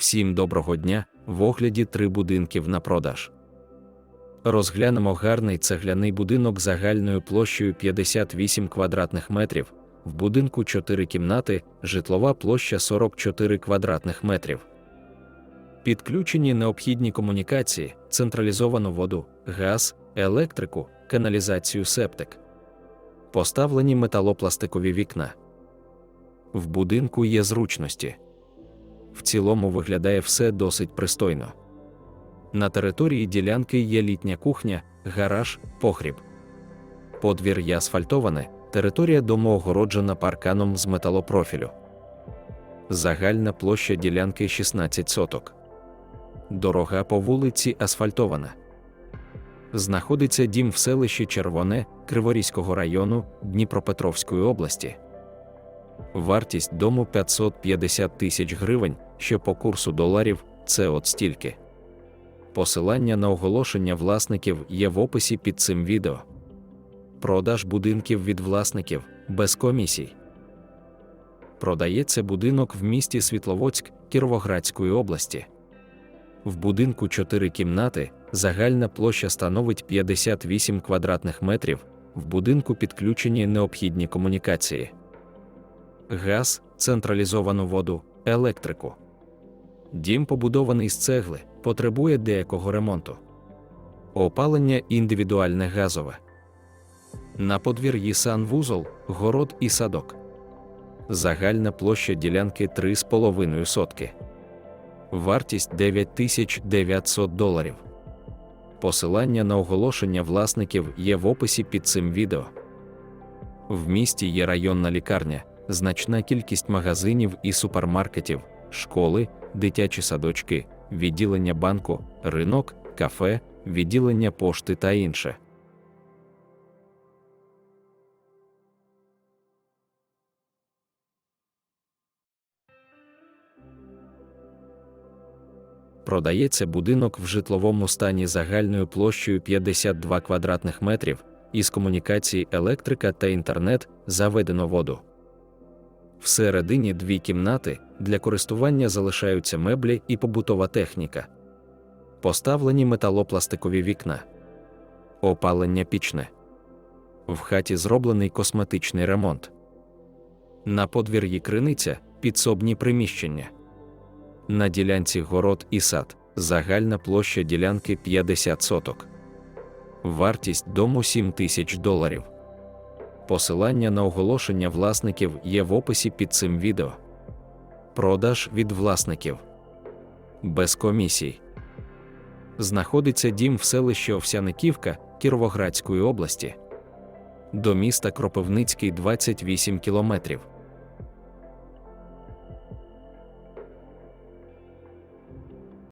Всім доброго дня! В огляді три будинків на продаж. Розглянемо гарний цегляний будинок загальною площею 58 квадратних метрів. В будинку 4 кімнати, житлова площа 44 квадратних метрів. Підключені необхідні комунікації, централізовану воду, газ, електрику, каналізацію септик. Поставлені металопластикові вікна. В будинку є зручності. В цілому виглядає все досить пристойно. На території ділянки є літня кухня, гараж, погріб. Подвір'я асфальтоване, територія дому огороджена парканом з металопрофілю. Загальна площа ділянки 16 соток. Дорога по вулиці асфальтована. Знаходиться дім в селищі Червоне Криворізького району Дніпропетровської області. Вартість дому 550 тисяч гривень, що по курсу доларів це от стільки. Посилання на оголошення власників є в описі під цим відео. Продаж будинків від власників без комісій. Продається будинок в місті Світловодськ Кіровоградської області. В будинку 4 кімнати, загальна площа становить 58 квадратних метрів. В будинку підключені необхідні комунікації газ, централізовану воду, електрику. Дім побудований з цегли, потребує деякого ремонту. Опалення індивідуальне газове. На подвір'ї санвузол, город і садок. Загальна площа ділянки 3,5 сотки. Вартість 9900 доларів. Посилання на оголошення власників є в описі під цим відео. В місті є районна лікарня, значна кількість магазинів і супермаркетів, школи, дитячі садочки, відділення банку, ринок, кафе, відділення пошти та інше. Продається будинок в житловому стані загальною площею 52 квадратних метрів, із комунікацій електрика та інтернет заведено воду. Всередині дві кімнати для користування залишаються меблі і побутова техніка. Поставлені металопластикові вікна, опалення пічне. В хаті зроблений косметичний ремонт. На подвір'ї криниця підсобні приміщення. На ділянці город і сад. Загальна площа ділянки 50 соток. Вартість дому 7 тисяч доларів. Посилання на оголошення власників є в описі під цим відео. Продаж від власників без комісій. Знаходиться дім в селищі Овсяниківка Кіровоградської області. До міста Кропивницький 28 кілометрів.